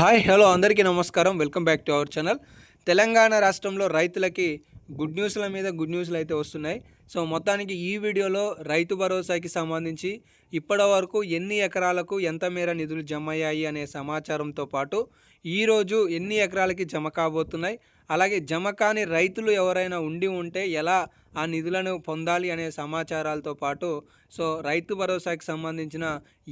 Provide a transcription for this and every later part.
Hi hello అందరికీ నమస్కారం. Welcome back to our channel. Telangana రాష్ట్రంలో రైతులకి గుడ్ న్యూస్ల మీద గుడ్ న్యూస్లు అయితే వస్తున్నాయి. సో మొత్తానికి ఈ వీడియోలో రైతు భరోసాకి సంబంధించి ఇప్పటి వరకు ఎన్ని ఎకరాలకు ఎంత మేర నిధులు జమ అయ్యాయి అనే సమాచారంతో పాటు ఈరోజు ఎన్ని ఎకరాలకి జమ కాబోతున్నాయి? అలాగే జమ కాని రైతులు ఎవరైనా ఉండి ఉంటే ఎలా ఆ నిధులను పొందాలి అనే సమాచారాలతో పాటు సో రైతు భరోసాకి సంబంధించిన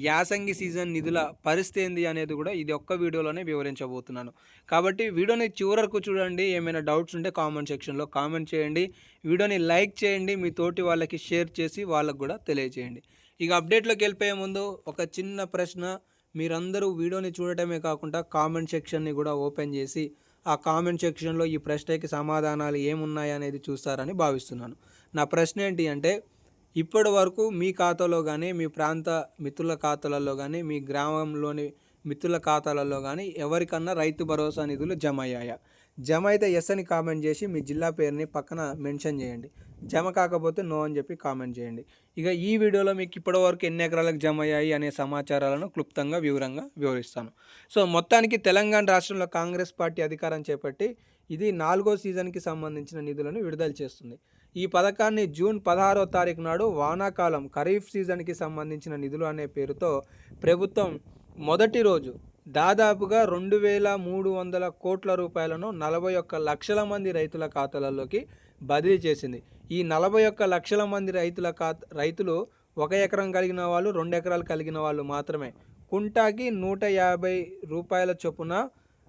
యాసంగి సీజన్ నిధుల పరిస్థితి ఏంది అనేది కూడా ఇది ఒక్క వీడియోలోనే వివరించబోతున్నాను. కాబట్టి వీడియోని చివరకు చూడండి ఏమైనా డౌట్స్ ఉంటే కామెంట్ సెక్షన్లో కామెంట్ చేయండి. వీడియోని లైక్ చేయండి మీ తోటి వాళ్ళకి షేర్ చేసి వాళ్ళకు కూడా తెలియజేయండి. ఇక అప్డేట్లోకి వెళ్ళిపోయే ముందు ఒక చిన్న ప్రశ్న మీరందరూ వీడియోని చూడటమే కాకుండా కామెంట్ సెక్షన్ని కూడా ఓపెన్ చేసి ఆ కామెంట్ సెక్షన్లో ఈ ప్రశ్నకి సమాధానాలు ఏమున్నాయి అనేది చూస్తారని భావిస్తున్నాను. నా ప్రశ్న ఏంటి అంటే ఇప్పటి వరకు మీ ఖాతాలో కానీ మీ ప్రాంత మిత్రుల ఖాతాలలో కానీ మీ గ్రామంలోని మిత్రుల ఖాతాలలో కానీ ఎవరికన్నా రైతు భరోసా నిధులు జమ అయ్యాయా జమ అయితే ఎస్ అని కామెంట్ చేసి మీ జిల్లా పేరుని పక్కన మెన్షన్ చేయండి. జమ కాకపోతే నో అని చెప్పి కామెంట్ చేయండి. ఇక ఈ వీడియోలో మీకు ఇప్పటివరకు ఎన్ని ఎకరాలకు జమ అయ్యాయి అనే సమాచారాలను క్లుప్తంగా వివరంగా వివరిస్తాను. సో మొత్తానికి తెలంగాణ రాష్ట్రంలో కాంగ్రెస్ పార్టీ అధికారం చేపట్టి ఇది నాలుగో సీజన్కి సంబంధించిన నిధులను విడుదల చేస్తుంది. ఈ పథకాన్ని జూన్ పదహారో తారీఖు నాడు వానాకాలం ఖరీఫ్ సీజన్కి సంబంధించిన నిధులు అనే పేరుతో ప్రభుత్వం మొదటి రోజు దాదాపుగా రెండు వేల మూడు వందల కోట్ల రూపాయలను నలభై ఒక్క లక్షల మంది రైతుల ఖాతాలలోకి బదిలీ చేసింది. ఈ నలభై ఒక్క లక్షల మంది రైతుల ఖాతా రైతులు ఒక ఎకరం కలిగిన వాళ్ళు రెండు ఎకరాలు కలిగిన వాళ్ళు మాత్రమే. కుంటాకి నూట యాభై రూపాయల చొప్పున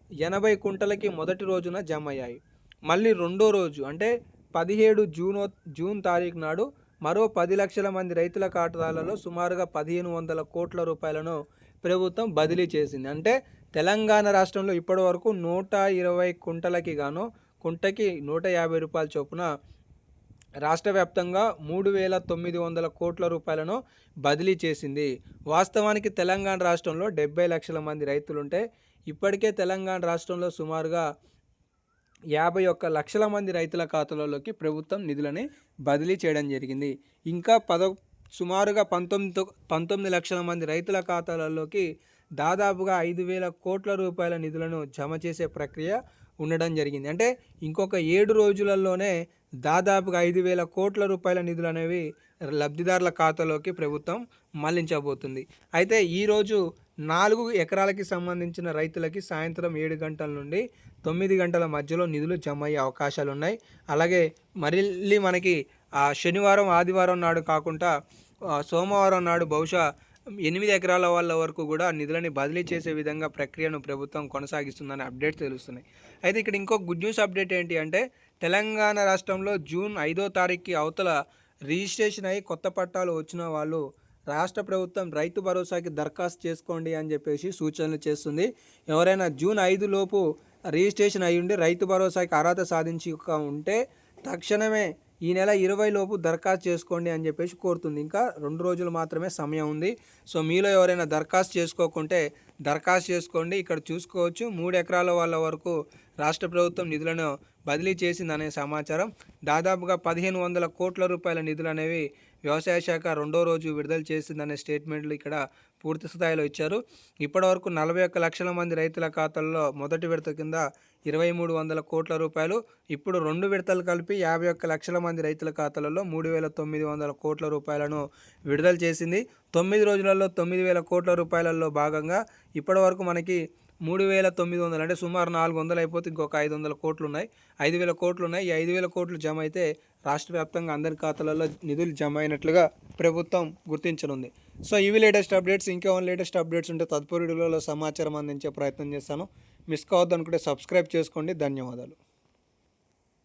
ఎనభై కుంటలకి మొదటి రోజున జమ అయ్యాయి మళ్ళీ రెండో రోజు అంటే పదిహేడు జూన్ జూన్ తారీఖు నాడు మరో పది లక్షల మంది రైతుల ఖాతాలలో సుమారుగా పదిహేను వందల కోట్ల రూపాయలను ప్రభుత్వం బదిలీ చేసింది. అంటే తెలంగాణ రాష్ట్రంలో ఇప్పటి వరకు నూట ఇరవై కుంటలకి గాను కుంటకి నూట యాభై రూపాయల చొప్పున రాష్ట్ర వ్యాప్తంగా మూడు వేల తొమ్మిది వందల కోట్ల రూపాయలను బదిలీ చేసింది. వాస్తవానికి తెలంగాణ రాష్ట్రంలో డెబ్బై లక్షల మంది రైతులుంటే ఇప్పటికే తెలంగాణ రాష్ట్రంలో సుమారుగా యాభై ఒక్క లక్షల మంది రైతుల ఖాతాలలోకి ప్రభుత్వం నిధులని బదిలీ చేయడం జరిగింది. ఇంకా పద సుమారుగా పంతొమ్మిది పంతొమ్మిది లక్షల మంది రైతుల ఖాతాలలోకి దాదాపుగా ఐదు వేల కోట్ల రూపాయల నిధులను జమ చేసే ప్రక్రియ ఉండడం జరిగింది. అంటే ఇంకొక ఏడు రోజులలోనే దాదాపుగా ఐదు వేల కోట్ల రూపాయల నిధులు అనేవి లబ్ధిదారుల ఖాతాలోకి ప్రభుత్వం మళ్ళించబోతుంది. అయితే ఈరోజు నాలుగు ఎకరాలకి సంబంధించిన రైతులకి సాయంత్రం ఏడు గంటల నుండి తొమ్మిది గంటల మధ్యలో నిధులు జమ అయ్యే అవకాశాలు ఉన్నాయి అలాగే మళ్ళీ మనకి శనివారం ఆదివారం నాడు కాకుండా సోమవారం నాడు బహుశా ఎనిమిది ఎకరాల వాళ్ళ వరకు కూడా నిధులని బదిలీ చేసే విధంగా ప్రక్రియను ప్రభుత్వం కొనసాగిస్తుందని అప్డేట్స్ తెలుస్తున్నాయి. అయితే ఇక్కడ ఇంకో గుడ్ న్యూస్ అప్డేట్ ఏంటి అంటే తెలంగాణ రాష్ట్రంలో జూన్ ఐదో తారీఖుకి అవతల రిజిస్ట్రేషన్ అయ్యి కొత్త పట్టాలు వచ్చిన వాళ్ళు రాష్ట్ర ప్రభుత్వం రైతు భరోసాకి దరఖాస్తు చేసుకోండి అని చెప్పేసి సూచనలు చేస్తుంది. ఎవరైనా జూన్ ఐదు లోపు రిజిస్ట్రేషన్ అయ్యి ఉండి రైతు భరోసాకి అర్హత సాధించి ఉంటే తక్షణమే ఈ నెల ఇరవై లోపు దరఖాస్తు చేసుకోండి అని చెప్పేసి కోరుతుంది. ఇంకా రెండు రోజులు మాత్రమే సమయం ఉంది. సో మీలో ఎవరైనా దరఖాస్తు చేసుకోకుంటే దరఖాస్తు చేసుకోండి. ఇక్కడ చూసుకోవచ్చు మూడు ఎకరాల వాళ్ళ వరకు రాష్ట్ర ప్రభుత్వం నిధులను బదిలీ చేసిందనే సమాచారం. దాదాపుగా పదిహేను వందల కోట్ల రూపాయల నిధులు అనేవి వ్యవసాయ శాఖ రెండో రోజు విడుదల చేసిందనే స్టేట్మెంట్లు ఇక్కడ పూర్తి స్థాయిలో ఇచ్చారు. ఇప్పటివరకు నలభై ఒక్క లక్షల మంది రైతుల ఖాతాల్లో మొదటి విడత కింద ఇరవై మూడు వందల కోట్ల రూపాయలు ఇప్పుడు రెండు విడతలు కలిపి యాభై ఒక్క లక్షల మంది రైతుల ఖాతాలలో మూడు వేల తొమ్మిది వందల కోట్ల రూపాయలను విడుదల చేసింది. తొమ్మిది రోజులలో తొమ్మిది వేల కోట్ల రూపాయలలో భాగంగా ఇప్పటివరకు మనకి మూడు వేల తొమ్మిది వందలు అంటే సుమారు నాలుగు వందలు అయిపోతే ఇంకొక ఐదు వందల కోట్లు ఉన్నాయి ఐదు వేల కోట్లు ఉన్నాయి ఈ ఐదు వేల కోట్లు జమ అయితే రాష్ట్ర వ్యాప్తంగా అందరి ఖాతాలలో నిధులు జమ అయినట్లుగా ప్రభుత్వం గుర్తించనుంది. సో ఇవి లేటెస్ట్ అప్డేట్స్. ఇంకేమైనా లేటెస్ట్ అప్డేట్స్ ఉంటే తదుపరి వీడియోలో సమాచారం అందించే ప్రయత్నం చేస్తాను. మిస్ కావద్దు అనుకుంటే సబ్స్క్రైబ్ చేసుకోండి. ధన్యవాదాలు.